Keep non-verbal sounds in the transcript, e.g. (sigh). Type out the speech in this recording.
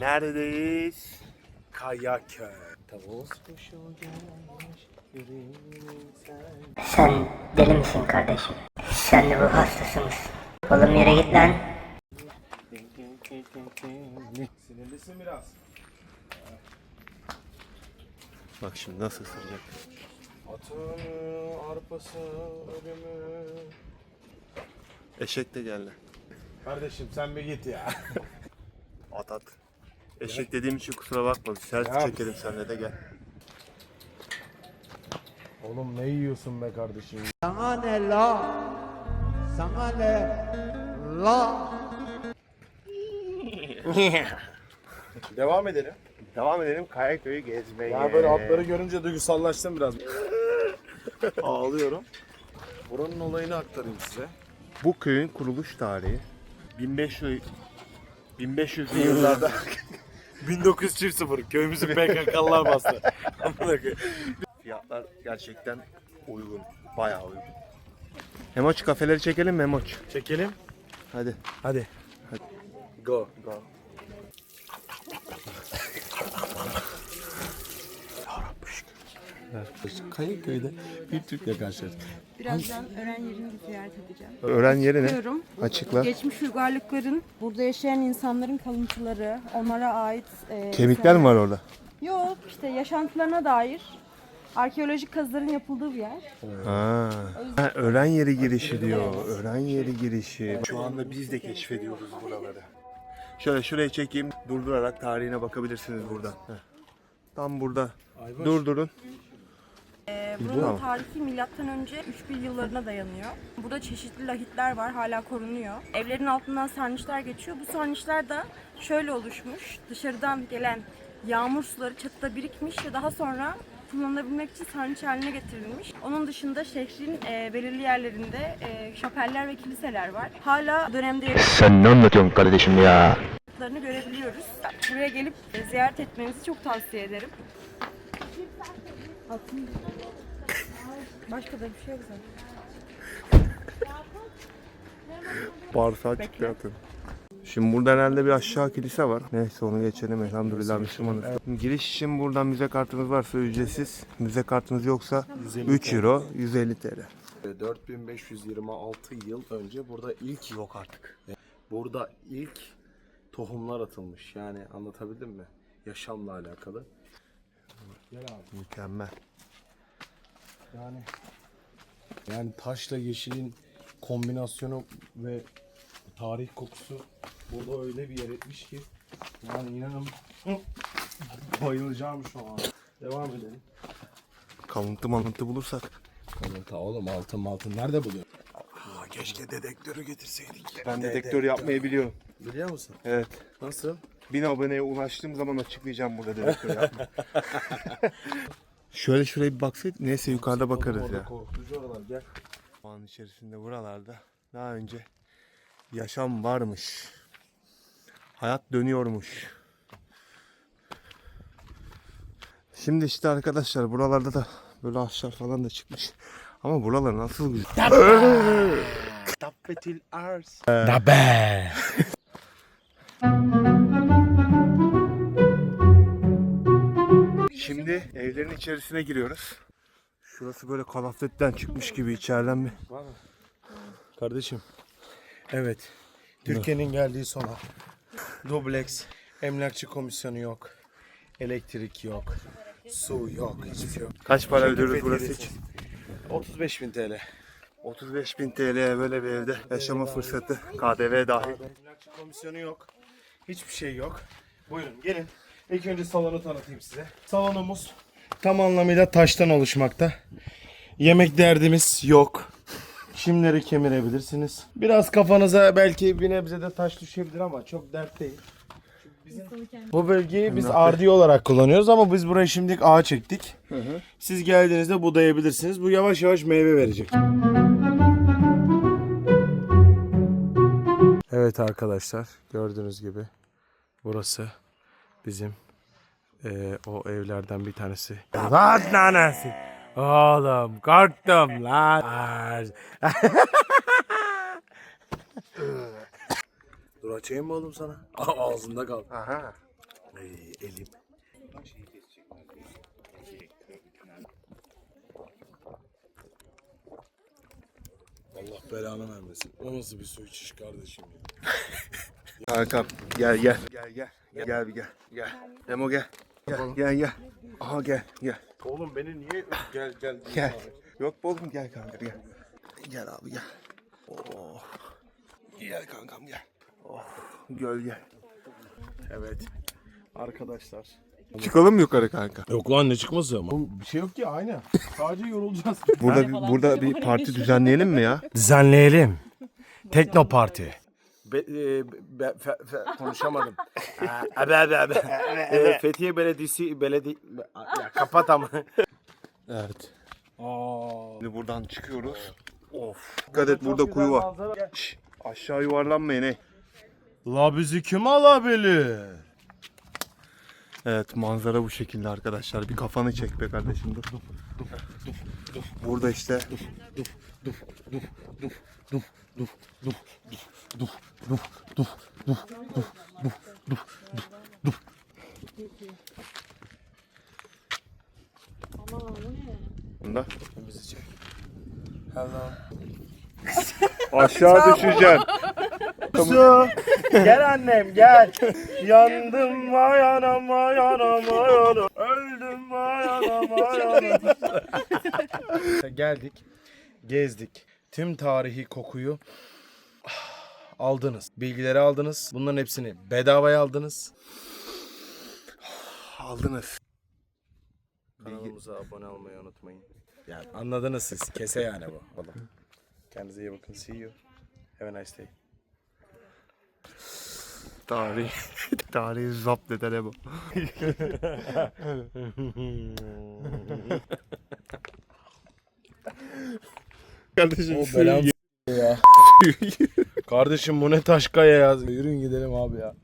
Neredeyiz? Kayaköy. Tavus kuşu gelmiş, Sen deli misin kardeşim? Sen de bu hastası mısın? Oğlum yere git lan. Sinirlisin biraz. Bak şimdi nasıl ısıracak. Atını, arpası, ölümü. Eşek de geldi. Kardeşim sen bir git ya. At at. Eşek dediğim için kusura bakma. Selfie Ya. çekelim seninle de gel. Oğlum ne yiyorsun be kardeşim? Sana ne la? Sana ne la? Devam edelim. Devam edelim Kayaköy'ü gezmeye. Ya böyle atları görünce duygusallaştım biraz. (laughs) ağlıyorum. Buranın olayını aktarayım size. Bu köyün kuruluş tarihi 1500 1500'lü yıllarda (laughs) 1900 köyümüzü PKK'lılar bastı. (laughs) fiyatlar gerçekten uygun. Bayağı uygun. Memoç kafeleri çekelim Memoç? Çekelim. Hadi. Hadi. Go. Go. Kayıkköy'de bir Türk'le karşılaştık. Birazdan öğren yerini ziyaret edeceğim. Öğren yeri ne? Açıkla. Geçmiş uygarlıkların, burada yaşayan insanların kalıntıları, onlara ait... E, Kemikler mi var orada? Yok, işte yaşantılarına dair arkeolojik kazıların yapıldığı bir yer. Ha. ha öğren yeri girişi diyor. Öğren yeri girişi. Şu anda biz de keşfediyoruz buraları. Şöyle şuraya çekeyim. Durdurarak tarihine bakabilirsiniz buradan. Heh. Tam burada. Durdurun. Buranın tarihi milattan önce 3000 yıllarına dayanıyor. Burada çeşitli lahitler var, hala korunuyor. Evlerin altından sarnıçlar geçiyor. Bu sarnıçlar da şöyle oluşmuş. Dışarıdan gelen yağmur suları çatıda birikmiş ve daha sonra kullanılabilmek için sarnıç haline getirilmiş. Onun dışında şehrin e, belirli yerlerinde e, şapeller ve kiliseler var. Hala dönemde Sen ne anlatıyorsun kardeşim ya? yapıtlarını görebiliyoruz. Buraya gelip e, ziyaret etmenizi çok tavsiye ederim. Başka da bir şey yok zaten. Bağırsağı çıkıyor atın. Şimdi burada herhalde bir aşağı kilise var. Neyse onu geçelim elhamdülillah Müslümanız. Giriş için buradan müze kartınız varsa ücretsiz. Müze kartınız yoksa 3 euro 150 TL. 4526 yıl önce burada ilk Yok artık. burada ilk tohumlar atılmış. Yani anlatabildim mi? Yaşamla alakalı. Gel abi. Mükemmel. Yani yani taşla yeşilin kombinasyonu ve tarih kokusu burada öyle bir yer etmiş ki yani inanın bayılacağım şu an. Devam edelim. Kalıntı malıntı bulursak. Kanka oğlum altın altın nerede buluyor? Aa, keşke dedektörü getirseydik. Ben dedektör yapmayı biliyorum. Biliyor musun? Evet. Nasıl? Bin aboneye ulaştığım zaman açıklayacağım burada dedektör yapmayı. (laughs) Şöyle şuraya bir baksaydık. Neyse yukarıda bakarız ya. korkutucu oralar gel. Doğanın içerisinde buralarda daha önce yaşam varmış. Hayat dönüyormuş. Şimdi işte arkadaşlar buralarda da böyle ağaçlar falan da çıkmış. Ama buralar nasıl güzel. Tappetil ars. Dabe. Şimdi evlerin içerisine giriyoruz. Şurası böyle kalafetten çıkmış gibi içeriden bir. Kardeşim. Evet. Türkiye'nin geldiği sona. Dubleks. Emlakçı komisyonu yok. Elektrik yok. Su yok. Hiçbir şey yok. Kaç para ödüyoruz burası için? 35 bin TL. 35 bin TL'ye böyle bir evde yaşama fırsatı KDV dahil. Emlakçı komisyonu yok. Hiçbir şey yok. Buyurun gelin. İlk önce salonu tanıtayım size. Salonumuz tam anlamıyla taştan oluşmakta. Yemek derdimiz yok. Çimleri kemirebilirsiniz. Biraz kafanıza belki bir nebze de taş düşebilir ama çok dert değil. Bu bölgeyi biz ardi olarak kullanıyoruz ama biz burayı şimdilik ağa çektik. Siz geldiğinizde budayabilirsiniz. Bu yavaş yavaş meyve verecek. Evet arkadaşlar gördüğünüz gibi burası bizim eee, o evlerden bir tanesi. Lan nanesi. Oğlum korktum lan. Dur açayım mı oğlum sana? Ağzında kal. Aha. elim. Allah belanı vermesin. O nasıl bir su içiş kardeşim ya. (laughs) Kankam gel gel. Gel gel. Gel, gel bir gel. Gel. Demo gel. Gel gel gel. Aha gel gel. Oğlum beni niye gel gel Gel. Yok be oğlum gel kanka gel. Gel abi gel. Oh. Gel kankam gel. Oh. Gölge. Evet. Arkadaşlar. Çıkalım mı yukarı kanka? Yok lan ne çıkması ama. Bir şey yok ki aynı. Sadece yorulacağız. Burada bir, burada bir parti düzenleyelim mi ya? Düzenleyelim. Tekno Parti. Be, e, be, fe- fe- konuşamadım. Abi abi abi. E, Fethiye Belediyesi beledi ya kapat ama. Evet. Aa. Şimdi buradan çıkıyoruz. Of. Dikkat et burada kuyu var. Şş, aşağı yuvarlanmayın ey. La bizi kim alabilir? Evet manzara bu şekilde arkadaşlar. Bir kafanı çek be kardeşim dur. Burada işte Bunda. Bizi çek. Hello. Aşağı düşeceksin. (laughs) Su. gel annem gel. Yandım vay anam vay anam vay anam. Öldüm vay anam vay anam. Geldik. Gezdik. Tüm tarihi kokuyu aldınız. Bilgileri aldınız. Bunların hepsini bedavaya aldınız. (sighs) Aldınız. Kanalımıza abone olmayı unutmayın. Yani anladınız siz. Kese yani bu. Oğlum. Kendinize iyi bakın. See you. Have a nice day. Tarih. (laughs) Tarihi zapt eden bu. (laughs) Kardeşim O belam (laughs) ya. Kardeşim bu ne taş kaya ya. Yürüyün gidelim abi ya.